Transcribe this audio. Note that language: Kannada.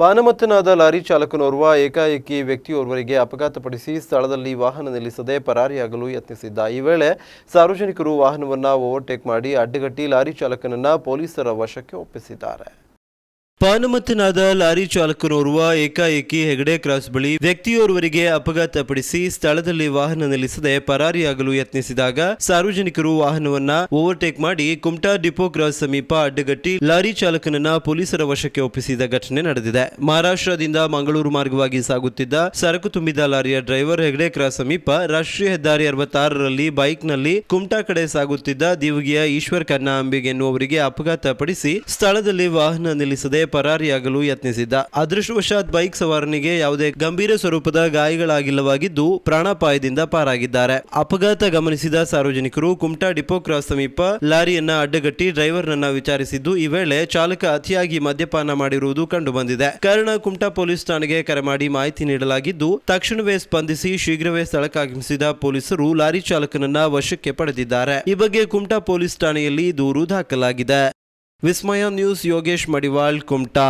ಪಾನಮತ್ತನಾದ ಲಾರಿ ಚಾಲಕನೋರ್ವ ಏಕಾಏಕಿ ವ್ಯಕ್ತಿಯೋರ್ವರಿಗೆ ಅಪಘಾತಪಡಿಸಿ ಸ್ಥಳದಲ್ಲಿ ವಾಹನ ನಿಲ್ಲಿಸದೆ ಪರಾರಿಯಾಗಲು ಯತ್ನಿಸಿದ್ದ. ಈ ವೇಳೆ ಸಾರ್ವಜನಿಕರು ವಾಹನವನ್ನು ಓವರ್ಟೇಕ್ ಮಾಡಿ ಅಡ್ಡಗಟ್ಟಿ ಲಾರಿ ಚಾಲಕನನ್ನು ಪೊಲೀಸರ ವಶಕ್ಕೆ ಒಪ್ಪಿಸಿದ್ದಾರೆ. ಪಾನಮತ್ತನಾದ ಲಾರಿ ಚಾಲಕನೋರ್ವ ಏಕಾಏಕಿ ಹೆಗಡೆ ಕ್ರಾಸ್ ಬಳಿ ವ್ಯಕ್ತಿಯೋರ್ವರಿಗೆ ಅಪಘಾತಪಡಿಸಿ ಸ್ಥಳದಲ್ಲಿ ವಾಹನ ನಿಲ್ಲಿಸದೆ ಪರಾರಿಯಾಗಲು ಯತ್ನಿಸಿದಾಗ ಸಾರ್ವಜನಿಕರು ವಾಹನವನ್ನ ಓವರ್ಟೇಕ್ ಮಾಡಿ ಕುಮಟಾ ಡಿಪೋ ಕ್ರಾಸ್ ಸಮೀಪ ಅಡ್ಡಗಟ್ಟಿ ಲಾರಿ ಚಾಲಕನನ್ನ ಪೊಲೀಸರ ವಶಕ್ಕೆ ಒಪ್ಪಿಸಿದ ಘಟನೆ ನಡೆದಿದೆ. ಮಹಾರಾಷ್ಟ್ರದಿಂದ ಮಂಗಳೂರು ಮಾರ್ಗವಾಗಿ ಸಾಗುತ್ತಿದ್ದ ಸರಕು ತುಂಬಿದ ಲಾರಿಯ ಡ್ರೈವರ್ ಹೆಗಡೆ ಕ್ರಾಸ್ ಸಮೀಪ ರಾಷ್ಟ್ರೀಯ ಹೆದ್ದಾರಿ ಅರವತ್ತಾರರಲ್ಲಿ ಬೈಕ್ನಲ್ಲಿ ಕುಮಟಾ ಕಡೆ ಸಾಗುತ್ತಿದ್ದ ದಿವಗಿಯ ಈಶ್ವರ್ ಕನ್ನ ಅಂಬಿಗೆ ಎನ್ನುವರಿಗೆ ಅಪಘಾತ ಪಡಿಸಿ ಸ್ಥಳದಲ್ಲಿ ವಾಹನ ನಿಲ್ಲಿಸದೆ ಪರಾರಿಯಾಗಲು ಯತ್ನಿಸಿದ್ದ ಅದೃಷ್ಟವಶಾತ್ ಬೈಕ್ ಸವಾರನಿಗೆ ಯಾವುದೇ ಗಂಭೀರ ಸ್ವರೂಪದ ಗಾಯಗಳಾಗಿಲ್ಲವಾಗಿದ್ದು ಪ್ರಾಣಾಪಾಯದಿಂದ ಪಾರಾಗಿದ್ದಾರೆ. ಅಪಘಾತ ಗಮನಿಸಿದ ಸಾರ್ವಜನಿಕರು ಕುಮಟಾ ಡಿಪೋ ಕ್ರಾಸ್ ಸಮೀಪ ಲಾರಿಯನ್ನ ಅಡ್ಡಗಟ್ಟಿ ಡ್ರೈವರ್ನನ್ನ ವಿಚಾರಿಸಿದ್ದು, ಈ ವೇಳೆ ಚಾಲಕ ಅತಿಯಾಗಿ ಮದ್ಯಪಾನ ಮಾಡಿರುವುದು ಕಂಡುಬಂದಿದೆ. ಕಾರಣ ಕುಮಟಾ ಪೊಲೀಸ್ ಠಾಣೆಗೆ ಕರೆ ಮಾಡಿ ಮಾಹಿತಿ ನೀಡಲಾಗಿದ್ದು, ತಕ್ಷಣವೇ ಸ್ಪಂದಿಸಿ ಶೀಘ್ರವೇ ಸ್ಥಳಕ್ಕಾಗಮಿಸಿದ ಪೊಲೀಸರು ಲಾರಿ ಚಾಲಕನನ್ನ ವಶಕ್ಕೆ ಪಡೆದಿದ್ದಾರೆ. ಈ ಬಗ್ಗೆ ಕುಮಟಾ ಪೊಲೀಸ್ ಠಾಣೆಯಲ್ಲಿ ದೂರು ದಾಖಲಾಗಿದೆ. विस्मय न्यूज़ योगेश मडिवाल कुमटा।